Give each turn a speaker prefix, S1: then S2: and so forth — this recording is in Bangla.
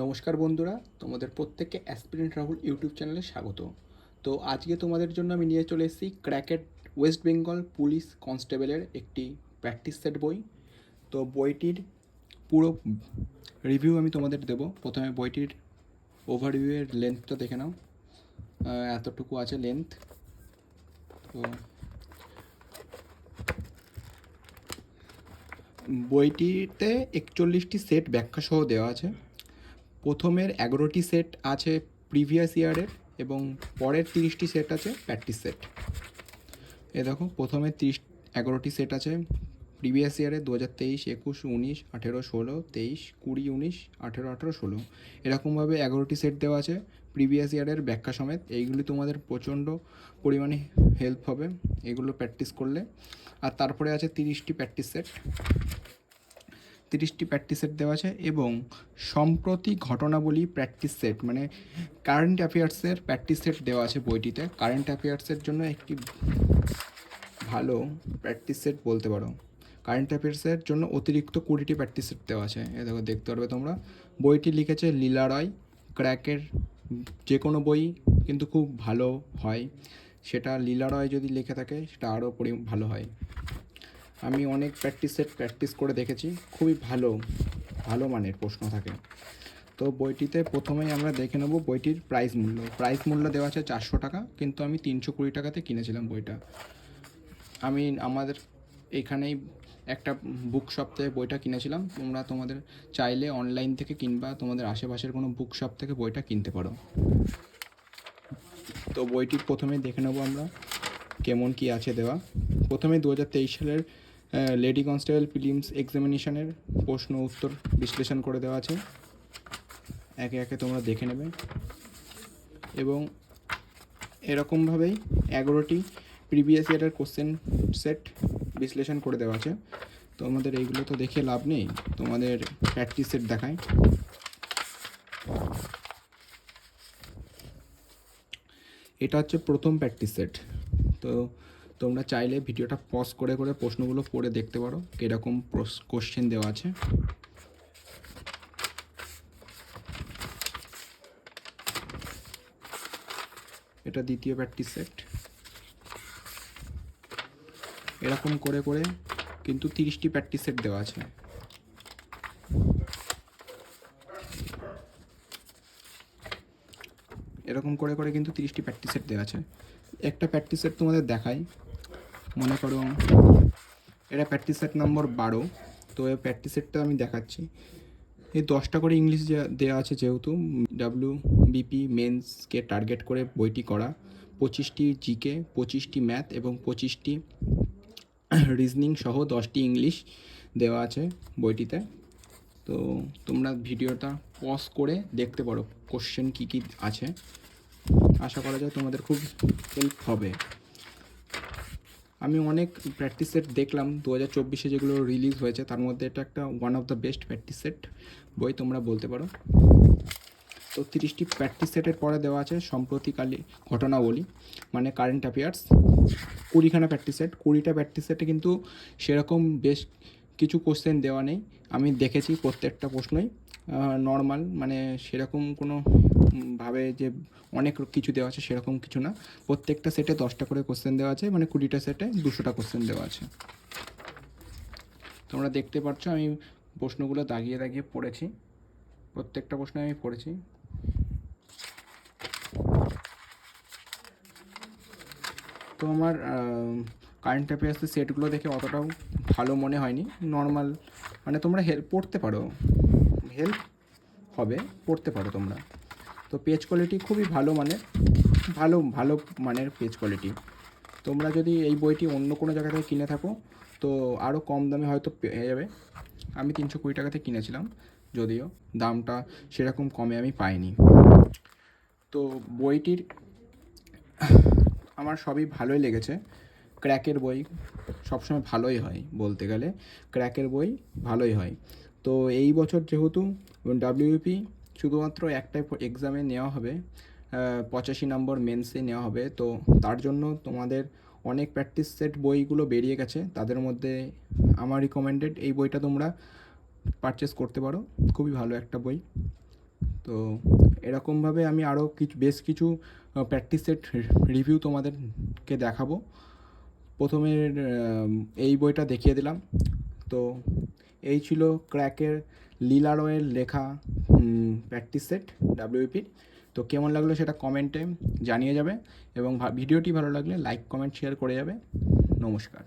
S1: নমস্কার বন্ধুরা, তোমাদের প্রত্যেককে অ্যাসপিরেন্ট রাহুল ইউটিউব চ্যানেলে স্বাগত। তো আজকে তোমাদের জন্য আমি নিয়ে চলে এসেছি ক্র্যাকেট ওয়েস্ট বেঙ্গল পুলিশ কনস্টেবলের একটি প্র্যাকটিস সেট বই। তো বইটির পুরো রিভিউ আমি তোমাদের দেব। প্রথমে বইটির ওভারভিউয়ের লেন্থটা দেখে নাও। এতটুকু আছে লেন্থ তো বইটিতে একচল্লিশটি সেট ব্যাখ্যা সহ দেওয়া আছে। প্রথমের এগারোটি সেট আছে প্রিভিয়াস ইয়ারের এবং পরের তিরিশটি সেট আছে প্র্যাকটিস সেট। এ দেখো, প্রথমে তিরিশ, এগারোটি সেট আছে প্রিভিয়াস ইয়ারে দু হাজার তেইশ, একুশ, উনিশ, আঠেরো, ষোলো, তেইশ, কুড়ি, উনিশ, আঠেরো আঠেরো, ষোলো। এরকমভাবে এগারোটি সেট দেওয়া আছে প্রিভিয়াস ইয়ারের ব্যাখ্যা সমেত। এইগুলি তোমাদের প্রচণ্ড পরিমাণে হেল্প হবে এগুলো প্র্যাকটিস করলে। আর তারপরে আছে তিরিশটি প্র্যাকটিস সেট তিরিশটি প্র্যাকটিস সেট দেওয়া আছে এবং সম্প্রতি ঘটনাবলী প্র্যাকটিস সেট মানে কারেন্ট অ্যাফেয়ার্সের প্র্যাকটিস সেট দেওয়া আছে বইটিতে। কারেন্ট অ্যাফেয়ার্সের জন্য একটি ভালো প্র্যাকটিস সেট বলতে পারো। কারেন্ট অ্যাফেয়ার্সের জন্য অতিরিক্ত কুড়িটি প্র্যাকটিস সেট দেওয়া আছে। এ দেখো, দেখতে পারবে তোমরা। বইটি লিখেছে লীলা রয় ক্র্যাকের যে কোনো বই কিন্তু খুব ভালো হয়। সেটা লীলা রয় যদি লিখে থাকে, সেটা আরও পরি, ভালো হয়। আমি অনেক প্র্যাকটিস সেট প্র্যাকটিস করে দেখেছি, খুবই ভালো ভালো মানের প্রশ্ন থাকে। তো বইটিতে প্রথমেই আমরা দেখে নেব বইটির প্রাইস মূল্য। প্রাইস মূল্য দেওয়া আছে চারশো টাকা, কিন্তু আমি তিনশো কুড়ি টাকাতে কিনেছিলাম বইটা। আমি আমাদের এখানেই একটা বুক শপ থেকে বইটা কিনেছিলাম। তোমরা তোমাদের চাইলে অনলাইন থেকে কিংবা তোমাদের আশেপাশের কোনো বুক শপ থেকে বইটা কিনতে পারো। তো বইটি প্রথমে দেখে নেব আমরা কেমন কি আছে দেওয়া। প্রথমে দু হাজার তেইশ সালের লেডি কনস্টেবল ফিলিমস এক্সামিনেশনের প্রশ্ন উত্তর বিশ্লেষণ করে দেওয়া আছে। একে একে তোমরা দেখে নেবে। এবং এরকমভাবেই এগারোটি প্রিভিয়াস ইয়ারের কোশ্চেন সেট বিশ্লেষণ করে দেওয়া আছে। তোমাদের এইগুলো তো দেখে লাভ নেই। তোমাদের প্র্যাকটিস সেট দেখায়। এটা হচ্ছে প্রথম প্র্যাকটিস সেট তো তোমরা চাইলে ভিডিওটা পজ করে করে প্রশ্নগুলো পড়ে দেখতে পারো, কীরকম কোশ্চেন দেওয়া আছে। এটা দ্বিতীয় প্র্যাকটিস সেট এরকম করে করে কিন্তু তিরিশটি প্র্যাকটিস সেট দেওয়া আছে। এরকম করে করে কিন্তু তিরিশটি প্র্যাকটিস সেট দেওয়া আছে। একটা প্র্যাকটিস সেট তোমাদের দেখাই। মনে করো, এটা প্র্যাকটিস সেট নম্বর বারো। তো এই প্র্যাকটিস সেটটা আমি দেখাচ্ছি। এই দশটা করে ইংলিশ দেওয়া আছে যেহেতু। ডাব্লিউ বিপি মেন্সকে টার্গেট করে বইটি করা। পঁচিশটি জিকে পঁচিশটি ম্যাথ এবং পঁচিশটি রিজনিং সহ দশটি ইংলিশ দেওয়া আছে বইটিতে। তো তোমরা ভিডিওটা পজ করে দেখতে পারো কোশ্চেন কী কী আছে। আশা করা যায় তোমাদের খুব হেল্প হবে। আমি অনেক প্র্যাকটিস সেট দেখলাম দু হাজার চব্বিশে যেগুলো রিলিজ হয়েছে, তার মধ্যে এটা একটা one of the best practice set বই তোমরা বলতে পারো। তো তিরিশটি প্র্যাকটিস সেটের পরে দেওয়া আছে সম্প্রতিকালী ঘটনাবলী মানে কারেন্ট অ্যাফেয়ার্স কুড়িখানা প্র্যাকটিস সেট কুড়িটা প্র্যাকটিস সেটে কিন্তু সেরকম বেশ কিছু কোশ্চেন দেওয়া নেই। আমি দেখেছি প্রত্যেকটা প্রশ্নই। নর্মাল মানে সেরকম কোনো ভাবে যে অনেক কিছু দেওয়া আছে সেরকম কিছু না। প্রত্যেকটা সেটে দশটা করে কোশ্চেন দেওয়া আছে মানে কুড়িটা সেটে দুশোটা কোশ্চেন দেওয়া আছে। তোমরা দেখতে পাচ্ছ আমি প্রশ্নগুলো দাগিয়ে দাগিয়ে পড়েছি। প্রত্যেকটা প্রশ্ন আমি পড়েছি। তো আমার কারেন্ট অ্যাফেয়ার্সের সেটগুলো দেখে অতটাও ভালো মনে হয়নি। নর্মাল মানে তোমরা হেল্প পড়তে পারো। হেল্প হবে পড়তে পারো তোমরা। তো পেজ কোয়ালিটি খুবই ভালো মানের, ভালো ভালো মানের পেজ কোয়ালিটি তোমরা যদি এই বইটি অন্য কোনো জায়গা থেকে কিনে থাকো, তো আরও কম দামে হয়তো পেয়ে যাবে। আমি তিনশো কুড়ি টাকাতে কিনেছিলাম, যদিও দামটা সেরকম কমে আমি পাইনি। তো বইটির, আমার সবই ভালোই লেগেছে। ক্র্যাকের বই সবসময় ভালোই হয় বলতে গেলে। ক্র্যাকের বই ভালোই হয়। তো এই বছর যেহেতু ডাব্লিউপি শুধুমাত্র একটাই এক্সামে নেওয়া হবে পঁচাশি নম্বর মেন্সে নেওয়া হবে, তো তার জন্য তোমাদের অনেক প্র্যাকটিস সেট বইগুলো বেরিয়ে গেছে। তাদের মধ্যে আমার রিকমেন্ডেড এই বইটা তোমরা পারচেস করতে পারো। খুবই ভালো একটা বই। তো এরকমভাবে আমি আরও কিছু, বেশ কিছু প্র্যাকটিস সেট রিভিউ তোমাদেরকে দেখাবো। প্রথমে এই বইটা দেখিয়ে দিলাম। তো এই ছিল ক্র্যাকের লীলারয়ের লেখা প্র্যাকটিস সেট ডাব্লিউপির তো কেমন লাগল সেটা কমেন্টে জানিয়ে যাবে এবং ভিডিওটি ভালো লাগলে লাইক কমেন্ট শেয়ার করে যাবে। নমস্কার।